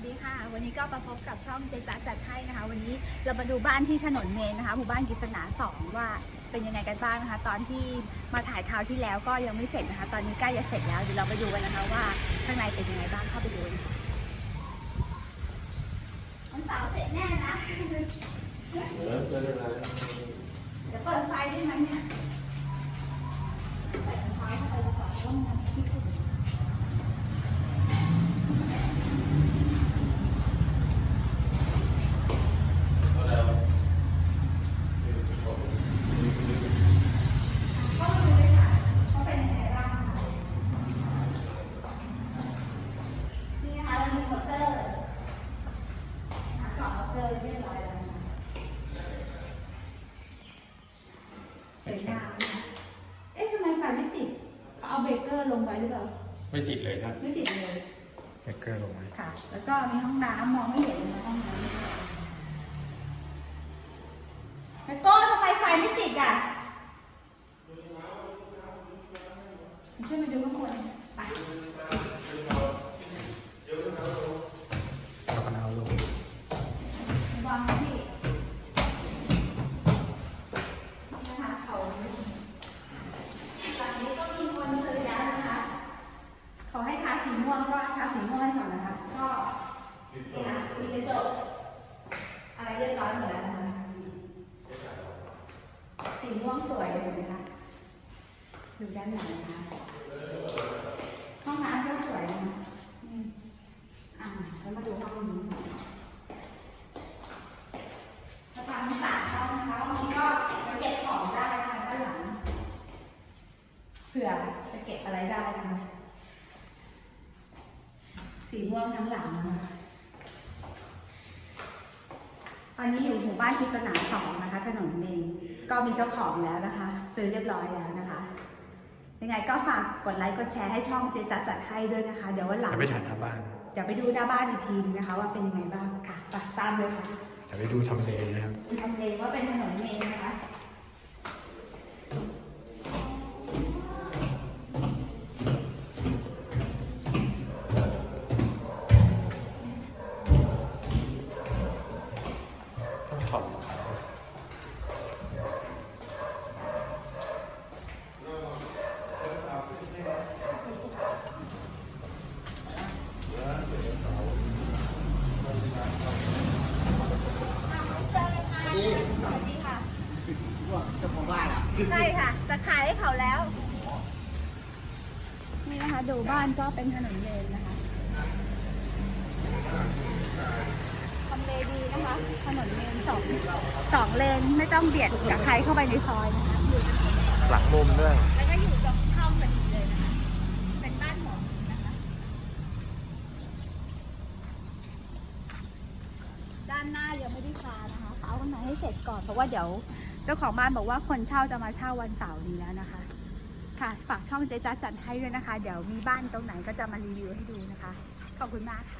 วัสดีค่ะ วันนี้ก็มาพบกับช่องเจจัดจัดให้นะคะ วันนี้เรามาดูบ้านที่ถนนเมนนะคะหมู่บ้านกฤษณาสองว่าเป็นยังไงกันบ้างนะคะ ตอนที่มาถ่ายคราวที่แล้วก็ยังไม่เสร็จนะคะ ตอนนี้ใกล้จะเสร็จแล้วเดี๋ยวเราไปดูกันนะคะว่าข้างในเป็นยังไงบ้างเข้าไปดูกันค่ะวันเสาร์เสร็จแน่นะเออไม่เป็นไรเดี๋ยวเปิดไฟได้ไหมเนี่ยเปิดไฟเข้าไปดีกว่าเพราะว่ามันที่สุด ก็แล้ว ก็มาดูเลยค่ะว่าเป็นยังไงบ้างค่ะนี่นะคะเรามีมอเตอร์หาต่อมอเตอร์เรียบร้อยแล้วนะคะ สวยงามนะคะเอ๊ะทำไมไฟไม่ติดเขาเอาเบรกเกอร์ลงไว้หรือเปล่า ไม่ติดเลยครับไม่ติดเลยแฮกเกอร์ลงมาค่ะ แล้วก็มีห้องน้ำมองไม่เห็นเลยนะห้องน้ำแล้วก็ทำไมไฟไม่ติดอะช่วยมาดูข้างบนไป เอากันเอาลง วางที่นะคะเขาตอนนี้ก็มีคนซื้อแล้วนะคะ เขาให้ทาสีม่วงก็ทาสีม่วงให้ก่อนนะคะ ก็นี่นะมีกระจกอะไรเรียบร้อยหมดแล้วนะคะ สีม่วงสวยเลยเห็นไหมคะ ดูด้านหลังนะคะห้องน้ำก็สวยนะอ่าแล้วมาดูห้องนี้จะทำสามห้องนะคะห้องนี้ก็เก็บของได้นะคะด้านหลังเผื่อจะเก็บอะไรได้นะคะสีม่วงทั้งหลังนะคะตอนนี้อยู่หมู่บ้านกิษณาสองนะคะ ถนนเมงก็มีเจ้าของแล้วนะคะ ซื้อเรียบร้อยแล้วนะคะ ยังไงก็ฝากกดไลค์กดแชร์ให้ช่องเจจัดจัดให้ด้วยนะคะ เดี๋ยววันหลังจะไปถ่ายหน้าบ้านเดี๋ยวไปดูหน้าบ้านอีกทีนึงนะคะ ว่าเป็นยังไงบ้างค่ะไปตามเลยค่ะจะไปดูทำเลนะครับทำเลว่าเป็นถนนเมนนะคะ ใช่ค่ะ จะขายให้เขาแล้ว นี่นะคะ ดูบ้านก็เป็นถนนเลนนะคะทำเลดีนะคะ ถนนเลนสองสองเลนไม่ต้องเบียดกับใครเข้าไปในซอยนะคะอยู่หลังมุมด้วย แล้วก็อยู่ตรงช่องพอดีเลยนะคะ เป็นบ้านหมอนะคะ ด้านหน้า ยังไม่ได้ทานะคะเอาวันไหนให้เสร็จก่อนเพราะว่าเดี๋ยวเจ้าของบ้านบอกว่าคนเช่าจะมาเช่าวันเสาร์นี้แล้วนะคะ ค่ะฝากช่องเจ๊จ้าจัดให้ด้วยนะคะ เดี๋ยวมีบ้านตรงไหนก็จะมารีวิวให้ดูนะคะ ขอบคุณมากค่ะ